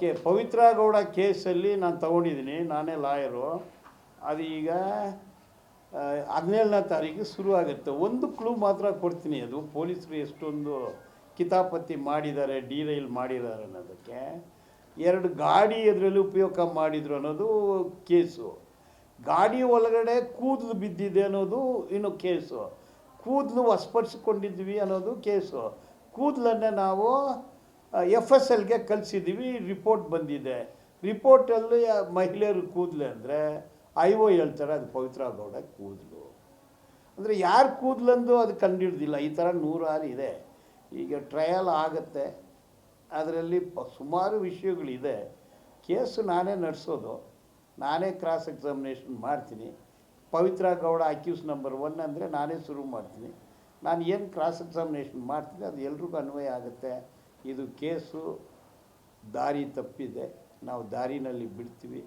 Okay Pavithra Gowda ಕೇಸಲ್ಲಿ ನಾನು ತಗೊಂಡಿದ್ದೀನಿ, ನಾನೇ ಲಾಯರು. ಅದು ಈಗ ಹದಿನೇಳನೇ ತಾರೀಕು ಶುರು ಆಗುತ್ತೆ. ಒಂದು ಕ್ಲೂ ಮಾತ್ರ ಕೊಡ್ತೀನಿ ಅದು. ಪೊಲೀಸರು ಎಷ್ಟೊಂದು ಕಿತಾಪತಿ ಮಾಡಿದ್ದಾರೆ, ಡಿರೈಲ್ ಮಾಡಿದ್ದಾರೆ ಅನ್ನೋದಕ್ಕೆ. ಎರಡು ಗಾಡಿ ಅದರಲ್ಲಿ ಉಪಯೋಗ ಮಾಡಿದ್ರು ಅನ್ನೋದು ಕೇಸು. ಗಾಡಿ ಒಳಗಡೆ ಕೂದಲು ಬಿದ್ದಿದೆ ಅನ್ನೋದು ಇನ್ನು ಕೇಸು. ಕೂದಲು ವಸ್ಪಡಿಸ್ಕೊಂಡಿದ್ವಿ ಅನ್ನೋದು ಕೇಸು. ಕೂದಲನ್ನೇ ನಾವು ಎಫ್ ಎಸ್ ಎಲ್ಗೆ ಕಲಿಸಿದ್ದೀವಿ ರಿಪೋರ್ಟ್ ಬಂದಿದೆ. ರಿಪೋರ್ಟಲ್ಲಿ ಮಹಿಳೆಯರು ಕೂದಲು ಅಂದರೆ ಐ ಒ ಹೇಳ್ತಾರೆ ಅದು ಪವಿತ್ರ ಗೌಡ ಕೂದಲು. ಅಂದರೆ ಯಾರು ಕೂದಲಂದು ಅದು ಕಂಡಿಡ್ದಿಲ್ಲ, ಈ ಥರ ನೂರಾರು ಇದೆ. ಈಗ ಟ್ರಯಲ್ ಆಗುತ್ತೆ. ಅದರಲ್ಲಿ ಸುಮಾರು ವಿಷಯಗಳಿದೆ. ಕೇಸು ನಾನೇ ನಡೆಸೋದು. ನಾನೇ ಕ್ರಾಸ್ ಎಕ್ಸಾಮಿನೇಷನ್ ಮಾಡ್ತೀನಿ. Pavithra Gowda accused number one ಅಂದರೆ ನಾನೇ ಶುರು ಮಾಡ್ತೀನಿ. ನಾನು ಏನು ಕ್ರಾಸ್ ಎಕ್ಸಾಮಿನೇಷನ್ ಮಾಡ್ತೀನಿ, ಅದು ಎಲ್ರಿಗೂ ಅನ್ವಯ ಆಗುತ್ತೆ. ಇದು ಕೇಸು ದಾರಿ ತಪ್ಪಿದೆ. ನಾವು ದಾರಿನಲ್ಲಿ ಬಿಡ್ತೀವಿ.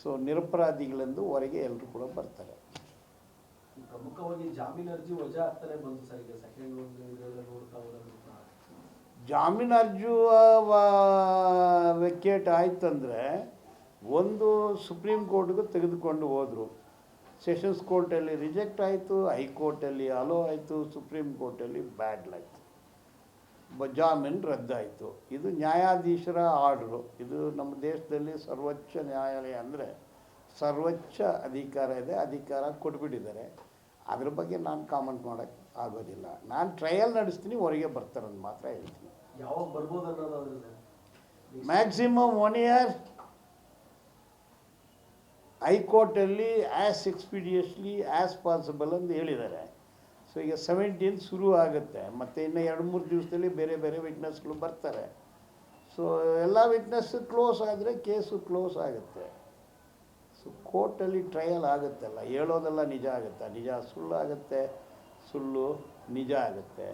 ಸೊ ನಿರಪರಾಧಿಗಳೆಂದು ಹೊರಗೆ ಎಲ್ಲರೂ ಕೂಡ ಬರ್ತಾರೆ. ಪ್ರಮುಖವಾಗಿ ಜಾಮೀನು ಅರ್ಜಿ ವಜಾ ಆಗ್ತಾನೆ ಬಂತು ಸರ್. ಈಗ ಸೆಕೆಂಡ್ ಒಂದು ಇದೆಲ್ಲ ನೋಡ್ತಾ ಹೋದಾಗ ಜಾಮೀನು ಅರ್ಜಿ ವೆಕೇಟ್ ಆಯ್ತಂದರೆ ಒಂದು ಸುಪ್ರೀಂ ಕೋರ್ಟ್ಗೂ ತೆಗೆದುಕೊಂಡು ಹೋದರು. ಸೆಷನ್ಸ್ ಕೋರ್ಟಲ್ಲಿ ರಿಜೆಕ್ಟ್ ಆಯಿತು ಹೈಕೋರ್ಟಲ್ಲಿ ಅಲೋ ಆಯಿತು ಸುಪ್ರೀಂ ಕೋರ್ಟಲ್ಲಿ ಬ್ಯಾಡ್ ಆಯಿತು. ಜಾಮೀನು ರದ್ದಾಯಿತು. ಇದು ನ್ಯಾಯಾಧೀಶರ ಆರ್ಡ್ರು. ಇದು ನಮ್ಮ ದೇಶದಲ್ಲಿ ಸರ್ವೋಚ್ಚ ನ್ಯಾಯಾಲಯ ಅಂದರೆ ಸರ್ವೋಚ್ಚ ಅಧಿಕಾರ ಇದೆ ಅಧಿಕಾರ ಕೊಟ್ಬಿಟ್ಟಿದ್ದಾರೆ. ಅದ್ರ ಬಗ್ಗೆ ನಾನು ಕಾಮೆಂಟ್ ಮಾಡೋಕ್ಕೆ ಆಗೋದಿಲ್ಲ. ನಾನು ಟ್ರಯಲ್ ನಡೆಸ್ತೀನಿ ಹೊರಗೆ ಬರ್ತಾರೆ ಅಂತ ಮಾತ್ರ ಹೇಳ್ತೀನಿ. ಯಾವಾಗ ಬರ್ಬೋದು ಮ್ಯಾಕ್ಸಿಮಮ್ ಒನ್ ಇಯರ್ ಹೈಕೋರ್ಟಲ್ಲಿ ಆ್ಯಸ್ ಎಕ್ಸ್ಪೀಡಿಯಸ್ಲಿ ಆ್ಯಸ್ ಪಾಸಿಬಲ್ ಅಂತ ಹೇಳಿದ್ದಾರೆ. ಸೊ ಈಗ ಸೆವೆಂಟೀನ್ ಶುರು ಆಗುತ್ತೆ. ಮತ್ತು ಇನ್ನು ಎರಡು, ಮೂರು ದಿವಸದಲ್ಲಿ ಬೇರೆ ಬೇರೆ ವಿಟ್ನೆಸ್ಗಳು ಬರ್ತಾರೆ. ಸೊ ಎಲ್ಲ ವಿಟ್ನೆಸ್ ಕ್ಲೋಸ್ ಆದರೆ ಕೇಸು ಕ್ಲೋಸ್ ಆಗುತ್ತೆ. ಸೊ ಕೋರ್ಟಲ್ಲಿ ಟ್ರಯಲ್ ಆಗುತ್ತಲ್ಲ, ಹೇಳೋದೆಲ್ಲ ನಿಜ ಆಗುತ್ತೆ? ನಿಜ ಸುಳ್ಳಾಗುತ್ತೆ ಸುಳ್ಳು ನಿಜ ಆಗುತ್ತೆ.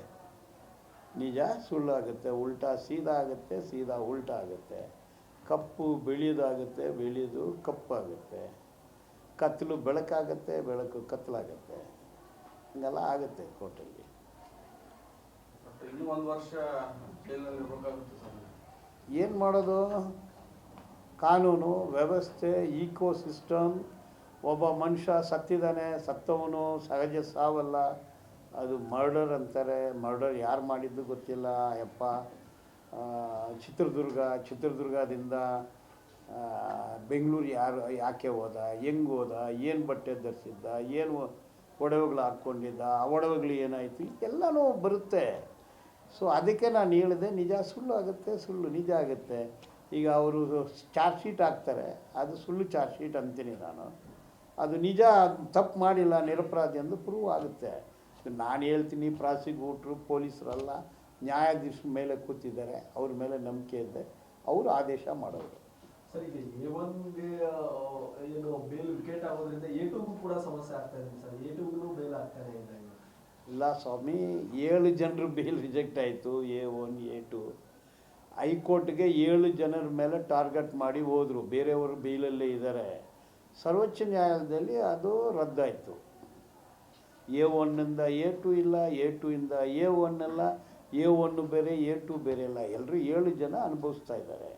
ನಿಜ ಸುಳ್ಳಾಗುತ್ತೆ ಉಲ್ಟಾ ಸೀದಾ ಆಗುತ್ತೆ, ಸೀದಾ ಉಲ್ಟಾ ಆಗುತ್ತೆ. ಕಪ್ಪು ಬೆಳೆಯೋದಾಗುತ್ತೆ ಬೆಳೆಯೋದು ಕಪ್ಪಾಗುತ್ತೆ. ಕತ್ತಲು ಬೆಳಕಾಗುತ್ತೆ, ಬೆಳಕು ಕತ್ತಲಾಗುತ್ತೆ ಹಿಂಗೆಲ್ಲ ಆಗುತ್ತೆ ಕೋರ್ಟಲ್ಲಿ. ಏನು ಮಾಡೋದು? ಕಾನೂನು ವ್ಯವಸ್ಥೆ ಈಕೋ ಸಿಸ್ಟಮ್ ಒಬ್ಬ ಮನುಷ್ಯ ಸತ್ತಿದ್ದಾನೆ ಸತ್ತವನು ಸಹಜ ಸಾವಲ್ಲ ಅದು ಮರ್ಡರ್ ಅಂತಾರೆ. ಮರ್ಡರ್ ಯಾರು ಮಾಡಿದ್ದು ಗೊತ್ತಿಲ್ಲ ಯಪ್ಪ ಚಿತ್ರದುರ್ಗ ಚಿತ್ರದುರ್ಗದಿಂದ ಬೆಂಗಳೂರು ಯಾರು ಯಾಕೆ ಹೋದ ಹೆಂಗೆ ಹೋದ ಏನು ಬಟ್ಟೆ ಧರಿಸಿದ್ದ ಏನು ಒಡವೆಗಳು ಹಾಕ್ಕೊಂಡಿದ್ದ ಆ ಒಡವೆಗಳು ಏನಾಯಿತು? ಎಲ್ಲನೂ ಬರುತ್ತೆ. ಸೊ ಅದಕ್ಕೆ ನಾನು ಹೇಳಿದೆ, ನಿಜ ಸುಳ್ಳು ಆಗುತ್ತೆ, ಸುಳ್ಳು ನಿಜ ಆಗುತ್ತೆ. ಈಗ ಅವರು ಚಾರ್ಜ್ ಶೀಟ್ ಹಾಕ್ತಾರೆ, ಅದು ಸುಳ್ಳು ಚಾರ್ಜ್ ಶೀಟ್ ಅಂತೀನಿ ನಾನು. ಅದು ನಿಜ, ತಪ್ಪು ಮಾಡಿಲ್ಲ, ನಿರಪರಾಧಿ ಎಂದು ಪ್ರೂವ್ ಆಗುತ್ತೆ. ನಾನು ಹೇಳ್ತೀನಿ, ಪ್ರಾಸಿಕ್ಯೂಟ್ರು, ಪೊಲೀಸರಲ್ಲ, ನ್ಯಾಯಾಧೀಶರ ಮೇಲೆ ಕೂತಿದ್ದಾರೆ, ಅವ್ರ ಮೇಲೆ ನಂಬಿಕೆ ಇದೆ, ಅವರು ಆದೇಶ ಮಾಡೋರು. ಸರ್, ಈಗ ಎ ಒನ್ಗೆ ಏನು ಬೇಲ್ ವಿಕೆಟ್ ಆಗೋದ್ರಿಂದ ಎ ಕೂಡ ಸಮಸ್ಯೆ ಆಗ್ತಾ ಇದೆ ಸರ್. ಎ ಟೂಗೂ ಬೇಲ್ ಆಗ್ತಾನೆ ಇಲ್ಲ. ಇಲ್ಲ ಸ್ವಾಮಿ, ಏಳು ಜನರು ಬೇಲ್ ರಿಜೆಕ್ಟ್ ಆಯಿತು, ಎ ಒನ್, ಎ ಟು. ಹೈಕೋರ್ಟ್ಗೆ ಏಳು ಜನರ ಮೇಲೆ ಟಾರ್ಗೆಟ್ ಮಾಡಿ ಹೋದರು, ಬೇರೆಯವರು ಬೇಲಲ್ಲೇ ಇದ್ದಾರೆ. ಸರ್ವೋಚ್ಚ ನ್ಯಾಯಾಲಯದಲ್ಲಿ ಅದು ರದ್ದಾಯಿತು. ಎ ಒನ್ನಿಂದ ಎ ಟು ಇಲ್ಲ, ಎ ಟು ಇಂದ ಎ ಒನ್ ಅಲ್ಲ, ಎ ಒನ್ ಬೇರೆ, ಎ ಟು ಬೇರೆ ಇಲ್ಲ ಎಲ್ಲರೂ ಏಳು ಜನ ಅನುಭವಿಸ್ತಾ ಇದ್ದಾರೆ.